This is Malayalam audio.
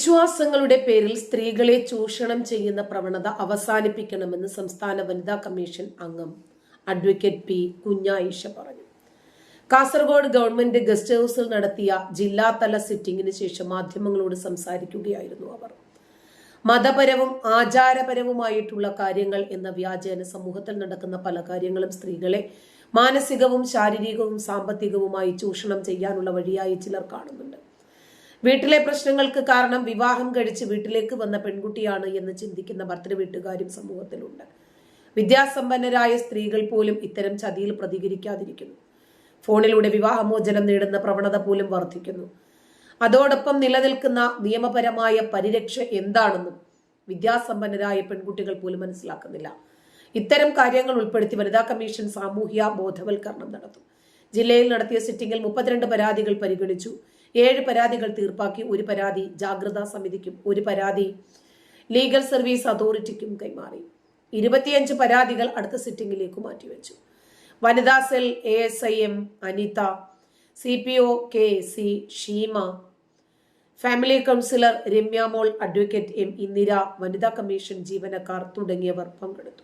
വിശ്വാസങ്ങളുടെ പേരിൽ സ്ത്രീകളെ ചൂഷണം ചെയ്യുന്ന പ്രവണത അവസാനിപ്പിക്കണമെന്ന് സംസ്ഥാന വനിതാ കമ്മീഷൻ അംഗം അഡ്വക്കേറ്റ് പി കുഞ്ഞായിഷ പറഞ്ഞു. കാസർഗോഡ് ഗവൺമെന്റ് ഗസ്റ്റ് ഹൗസിൽ നടത്തിയ ജില്ലാതല സിറ്റിംഗിന് ശേഷം മാധ്യമങ്ങളോട് സംസാരിക്കുകയായിരുന്നു അവർ. മതപരവും ആചാരപരവുമായിട്ടുള്ള കാര്യങ്ങൾ എന്ന വ്യാജേന സമൂഹത്തിൽ നടക്കുന്ന പല കാര്യങ്ങളും സ്ത്രീകളെ മാനസികവും ശാരീരികവും സാമ്പത്തികവുമായി ചൂഷണം ചെയ്യാനുള്ള വഴിയായി ചിലർ കാണുന്നുണ്ട്. വീട്ടിലെ പ്രശ്നങ്ങൾക്ക് കാരണം വിവാഹം കഴിച്ച് വീട്ടിലേക്ക് വന്ന പെൺകുട്ടിയാണ് എന്ന് ചിന്തിക്കുന്ന ഭർത്തൃ വീട്ടുകാരും സമൂഹത്തിലുണ്ട്. വിദ്യാസമ്പന്നരായ സ്ത്രീകൾ പോലും ഇത്തരം ചതിയിൽ പ്രതികരിക്കാതിരിക്കുന്നു. ഫോണിലൂടെ വിവാഹമോചനം നേടുന്ന പ്രവണത പോലും വർദ്ധിക്കുന്നു. അതോടൊപ്പം നിലനിൽക്കുന്ന നിയമപരമായ പരിരക്ഷ എന്താണെന്നും വിദ്യാസമ്പന്നരായ പെൺകുട്ടികൾ പോലും മനസ്സിലാക്കുന്നില്ല. ഇത്തരം കാര്യങ്ങൾ ഉൾപ്പെടുത്തി വനിതാ കമ്മീഷൻ സാമൂഹ്യ ബോധവൽക്കരണം നടത്തും. ജില്ലയിൽ നടത്തിയ സിറ്റിംഗിൽ മുപ്പത്തിരണ്ട് പരാതികൾ പരിഗണിച്ചു. ഏഴ് പരാതികൾ തീർപ്പാക്കി ഒരു പരാതി ജാഗ്രതാ സമിതിക്കും ഒരു പരാതി ലീഗൽ സർവീസ് അതോറിറ്റിക്കും കൈമാറി. ഇരുപത്തിയഞ്ച് പരാതികൾ അടുത്ത സിറ്റിംഗിലേക്ക് മാറ്റിവെച്ചു. വനിതാ cell A S I M Anitha C P O K C Sheema family counsellor Ramyamol advocate M Indira വനിതാ കമ്മീഷൻ ജീവനക്കാർ തുടങ്ങിയവർ പങ്കെടുത്തു.